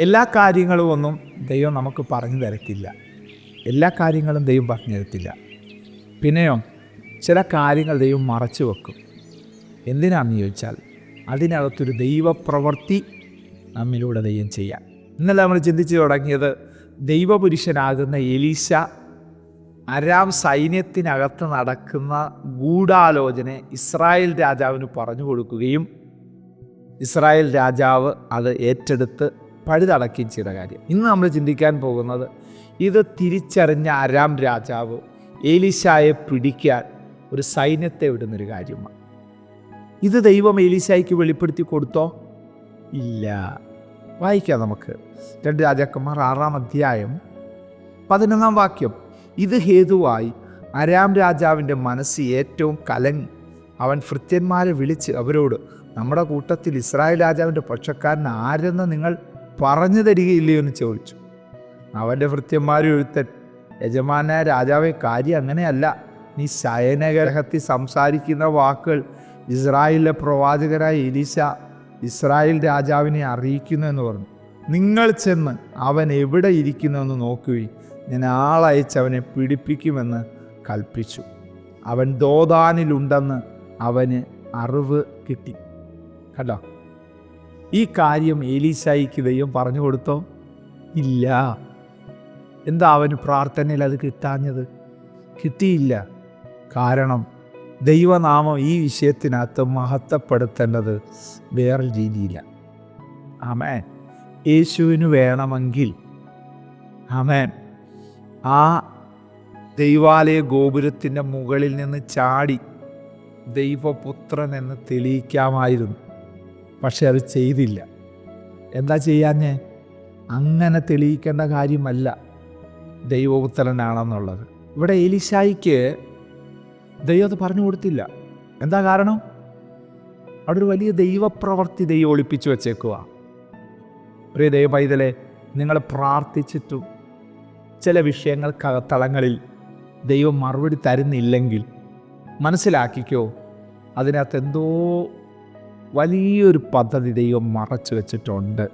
എല്ലാ കാര്യങ്ങളും ഒന്നും ദൈവം നമുക്ക് പറഞ്ഞു തരത്തില്ല. എല്ലാ കാര്യങ്ങളും ദൈവം പറഞ്ഞു തരത്തില്ല. പിന്നെയോ ചില കാര്യങ്ങൾ ദൈവം മറച്ചു വെക്കും. എന്തിനാണെന്ന് ചോദിച്ചാൽ അതിനകത്തൊരു ദൈവപ്രവൃത്തി നമ്മിലൂടെ ദൈവം ചെയ്യാം ഇന്നലെ നമ്മൾ ചിന്തിച്ചു തുടങ്ങിയത് ദൈവപുരുഷനാകുന്ന എലീശ അരാം സൈന്യത്തിനകത്ത് നടക്കുന്ന ഗൂഢാലോചന ഇസ്രായേൽ രാജാവിന് പറഞ്ഞു കൊടുക്കുകയും ഇസ്രായേൽ രാജാവ് അത് ഏറ്റെടുത്ത് പഴുതടക്കുകയും ചെയ്ത കാര്യം. ഇന്ന് നമ്മൾ ചിന്തിക്കാൻ പോകുന്നത് ഇത് തിരിച്ചറിഞ്ഞ അരാം രാജാവ് ഏലിശായെ പിടിക്കാൻ ഒരു സൈന്യത്തെ വിടുന്നൊരു കാര്യമാണ്. ഇത് ദൈവം ഏലിശായിക്ക് വെളിപ്പെടുത്തി കൊടുത്തോ? ഇല്ല. വായിക്കാം നമുക്ക്. രണ്ട് രാജാക്കന്മാർ ആറാം അധ്യായം പതിനൊന്നാം വാക്യം. ഇത് ഹേതുവായി അരാം രാജാവിന്റെ മനസ്സ് ഏറ്റവും കലങ്ങി. അവൻ ഭൃത്യന്മാരെ വിളിച്ച് അവരോട് നമ്മുടെ കൂട്ടത്തിൽ ഇസ്രായേൽ രാജാവിന്റെ പക്ഷക്കാരൻ ആരെന്ന് നിങ്ങൾ പറഞ്ഞു തരികയില്ലയോ എന്ന് ചോദിച്ചു. അവന്റെ വൃത്യന്മാരും എഴുത്തൻ യജമാന രാജാവെ കാര്യം അങ്ങനെയല്ല. നീ ശയനഗ്രഹത്തിൽ സംസാരിക്കുന്ന വാക്കുകൾ ഇസ്രായേലിലെ പ്രവാചകരായ എലീശ ഇസ്രായേൽ രാജാവിനെ അറിയിക്കുന്നു എന്ന് പറഞ്ഞു. നിങ്ങൾ ചെന്ന് അവൻ എവിടെ ഇരിക്കുന്നുവെന്ന് നോക്കുകയും ഞാൻ ആളയച്ച് അവനെ പിടിപ്പിക്കുമെന്ന് കൽപ്പിച്ചു. അവൻ ദോദാനിലുണ്ടെന്ന് അവന് അറിവ് കിട്ടി. കണ്ടോ? ഈ കാര്യം ഏലീസായിക്ക് ദൈവം പറഞ്ഞു കൊടുത്തോ? ഇല്ല. എന്താ അവന് പ്രാർത്ഥനയിൽ അത് കിട്ടാഞ്ഞത്? കിട്ടിയില്ല. കാരണം ദൈവനാമം ഈ വിഷയത്തിനകത്ത് മഹത്വപ്പെടുത്തേണ്ടത് വേറെ രീതിയില്ല. ആമേൻ. യേശുവിന് വേണമെങ്കിൽ ആമേൻ. ആ ദൈവാലയ ഗോപുരത്തിന്റെ മുകളിൽ നിന്ന് ചാടി ദൈവപുത്രൻ എന്ന് തെളിയിക്കാമായിരുന്നു. പക്ഷെ അത് ചെയ്തില്ല. എന്താ ചെയ്യാഞ്ഞേ? അങ്ങനെ തെളിയിക്കേണ്ട കാര്യമല്ല ദൈവപുത്രനാണെന്നുള്ളത്. ഇവിടെ എലിശായിക്ക് ദൈവം അത് പറഞ്ഞു കൊടുത്തില്ല. എന്താ കാരണം? അവിടെ ഒരു വലിയ ദൈവപ്രവർത്തി ദൈവം ഒളിപ്പിച്ചു വച്ചേക്കുക പ്രിയ ദൈവ നിങ്ങൾ പ്രാർത്ഥിച്ചിട്ടും ചില വിഷയങ്ങൾ വിഷയങ്ങൾക്കകത്തളങ്ങളിൽ ദൈവം മറുപടി തരുന്നില്ലെങ്കിൽ മനസ്സിലാക്കിക്കോ അതിനകത്ത് എന്തോ വലിയൊരു പദ്ധതി ദൈവം മറച്ചു വെച്ചിട്ടുണ്ട്.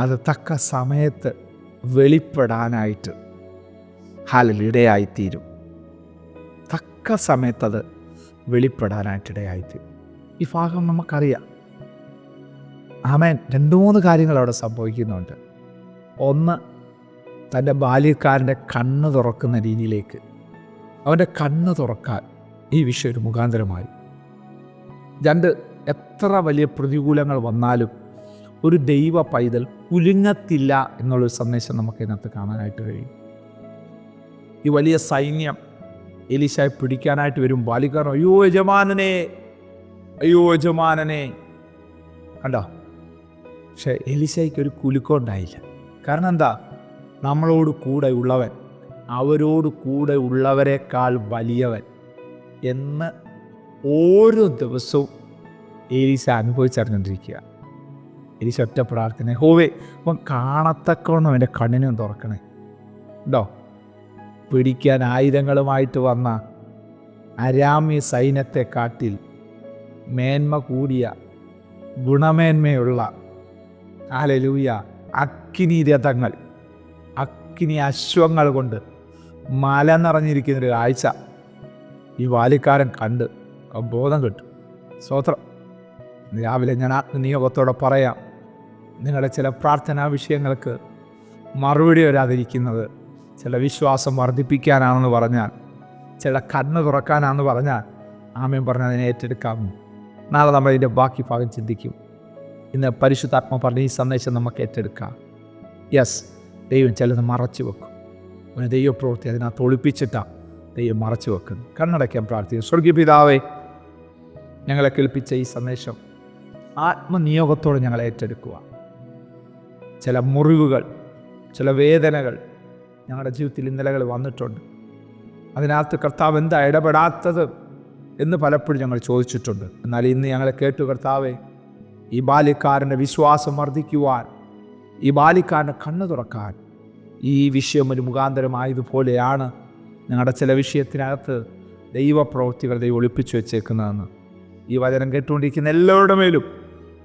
അത് തക്ക സമയത്ത് വെളിപ്പെടാനായിട്ട് ഹാലിലിടയായിത്തീരും തക്ക സമയത്തത് വെളിപ്പെടാനായിട്ടിടയായിത്തീരും. ഈ ഭാഗം നമുക്കറിയാം. ആമേൻ. രണ്ട് മൂന്ന് കാര്യങ്ങൾ അവിടെ സംഭവിക്കുന്നുണ്ട്. ഒന്ന് തന്റെ ബാല്യക്കാരന്റെ കണ്ണ് തുറക്കുന്ന രീതിയിലേക്ക്. അവന്റെ കണ്ണ് തുറക്കാൻ ഈ വിഷയം ഒരു മുഖാന്തരമായി. രണ്ട് എത്ര വലിയ പ്രതികൂലങ്ങൾ വന്നാലും ഒരു ദൈവ പൈതൽ കുലുങ്ങത്തില്ല എന്നുള്ളൊരു സന്ദേശം നമുക്ക് ഇതിനകത്ത് കാണാനായിട്ട് കഴിയും. ഈ വലിയ സൈന്യം എലീശായി പിടിക്കാനായിട്ട് വരും. ബാലിക്കാരൻ അയ്യോ യജമാനനെ അയ്യോ യജമാനനെ. കണ്ടോ? പക്ഷെ എലിശയ്ക്ക് ഒരു കുലുക്കം ഉണ്ടായില്ല. കാരണം എന്താ? നമ്മളോട് കൂടെ ഉള്ളവൻ അവരോട് കൂടെ ഉള്ളവരെക്കാൾ വലിയവൻ എന്ന് ഓരോ ദിവസവും ഏലീസ അനുഭവിച്ചറിഞ്ഞുകൊണ്ടിരിക്കുക. ഏലീസ ഒറ്റ പ്രാർത്ഥന. ഹോവേ അപ്പം കാണത്തക്കവണ്ണം എന്റെ കണ്ണിനും തുറക്കണേ. ഉണ്ടോ? പിടിക്കാൻ ആയുധങ്ങളുമായിട്ട് വന്ന അരാമ്യ സൈന്യത്തെ കാട്ടിൽ മേന്മ കൂടിയ ഗുണമേന്മയുള്ള ആലലൂയ അക്കിനി രഥങ്ങൾ അക്കിനി അശ്വങ്ങൾ കൊണ്ട് മല നിറഞ്ഞിരിക്കുന്നൊരു കാഴ്ച ഈ വാലിക്കാരൻ കണ്ട് ബോധം കിട്ടും. സ്വത്രം രാവിലെ ഞാൻ ആത്മനിയോഗത്തോടെ പറയാം. നിങ്ങളുടെ ചില പ്രാർത്ഥനാ വിഷയങ്ങൾക്ക് മറുപടി വരാതിരിക്കുന്നത് ചില വിശ്വാസം വർദ്ധിപ്പിക്കാനാണെന്ന് പറഞ്ഞാൽ ചില കണ്ണ് തുറക്കാനാണെന്ന് പറഞ്ഞാൽ ആമയം പറഞ്ഞാൽ അതിനെ ഏറ്റെടുക്കാമോ നാളെ നമ്മൾ ഇതിന്റെ ബാക്കി ഭാഗം ചിന്തിക്കും. ഇന്ന് പരിശുദ്ധാത്മ പറഞ്ഞ ഈ സന്ദേശം നമുക്ക് ഏറ്റെടുക്കാം. യെസ് ദൈവം ചിലത് മറച്ചു വെക്കും. അവന് ദൈവപ്രവൃത്തി അതിനകത്ത് ഒളിപ്പിച്ചിട്ടാണ് ദൈവം മറച്ചു വെക്കുന്നു കണ്ണടയ്ക്കാൻ പ്രാർത്ഥിക്കും സ്വർഗീയ പിതാവേ ഞങ്ങളെ കേൾപ്പിച്ച ഈ സന്ദേശം ആത്മനിയോഗത്തോടെ ഞങ്ങൾ ഏറ്റെടുക്കുക. ചില മുറിവുകൾ ചില വേദനകൾ ഞങ്ങളുടെ ജീവിതത്തിൽ ഇന്നലകൾ വന്നിട്ടുണ്ട്. അതിനകത്ത് കർത്താവ് എന്താ ഇടപെടാത്തത് എന്ന് പലപ്പോഴും ഞങ്ങൾ ചോദിച്ചിട്ടുണ്ട്. എന്നാൽ ഇന്ന് ഞങ്ങളെ കേട്ടു കർത്താവേ ഈ ബാല്യക്കാരന്റെ വിശ്വാസം വർദ്ധിക്കുവാൻ ഈ ബാല്യക്കാരന്റെ കണ്ണു തുറക്കാൻ ഈ വിഷയം ഒരു മുഖാന്തരമായതുപോലെയാണ് ഞങ്ങളുടെ ചില വിഷയത്തിനകത്ത് ദൈവപ്രവൃത്തികൾ ദൈവം ഒളിപ്പിച്ചു വെച്ചേക്കുന്നതെന്ന് ഈ വചനം കേട്ടുകൊണ്ടിരിക്കുന്ന എല്ലാവരുടെ മേലും